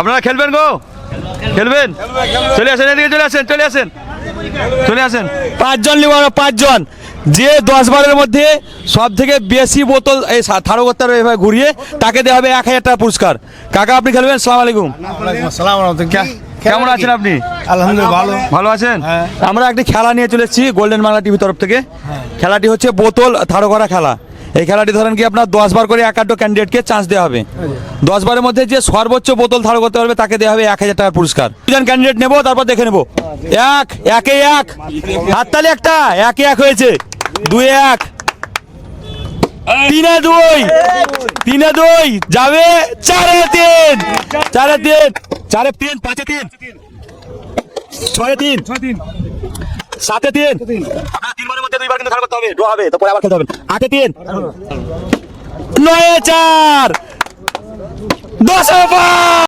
আপনারা খেলবেন গো? খেলবেন? চলে আসেন এদিকে চলে আসেন চলে আসেন। চলে আসেন। পাঁচজন নিব আমরা পাঁচজন। যে দশ বারের মধ্যে সব থেকে বেশি বোতল এই থারো এভাবে ঘুরিয়ে তাকে দেওয়া হবে এক হাজার টাকা পুরস্কার। কাকা আপনি খেলবেন? সালাম আলাইকুম। সালাম কেমন আছেন আপনি? আলহামদুলিল্লাহ ভালো। ভালো আছেন? হ্যাঁ। আমরা একটি খেলা নিয়ে চলে এসেছি গোল্ডেন বাংলা টিভি তরফ থেকে। খেলাটি হচ্ছে বোতল থারো করা খেলা। এই খেলাটি ধরেন কি আপনার দশ বার করে একান্ন ক্যান্ডিডেটকে চান্স দেওয়া হবে। দশ বারের মধ্যে যে সর্বোচ্চ বোতল থারো করতে পারবে তাকে দেওয়া হবে এক হাজার টাকার পুরস্কার। দুজন ক্যান্ডিডেট নেব তারপর দেখে নেব। এক একে এক। হাততালি একটা একে এক হয়েছে। দুই এক। তিনে দুই। তিনে দুই। যাবে চারে তিন। চারে তিন। চারে তিন পাঁচে তিন। ছয়ে তিন। সাতে তিন। মধ্যে দুইবার কিন্তু খেলা করতে হবে ড্র হবে, তারপরে আবার খেলতে হবে। আটে তিন। নয়ে চার। দশ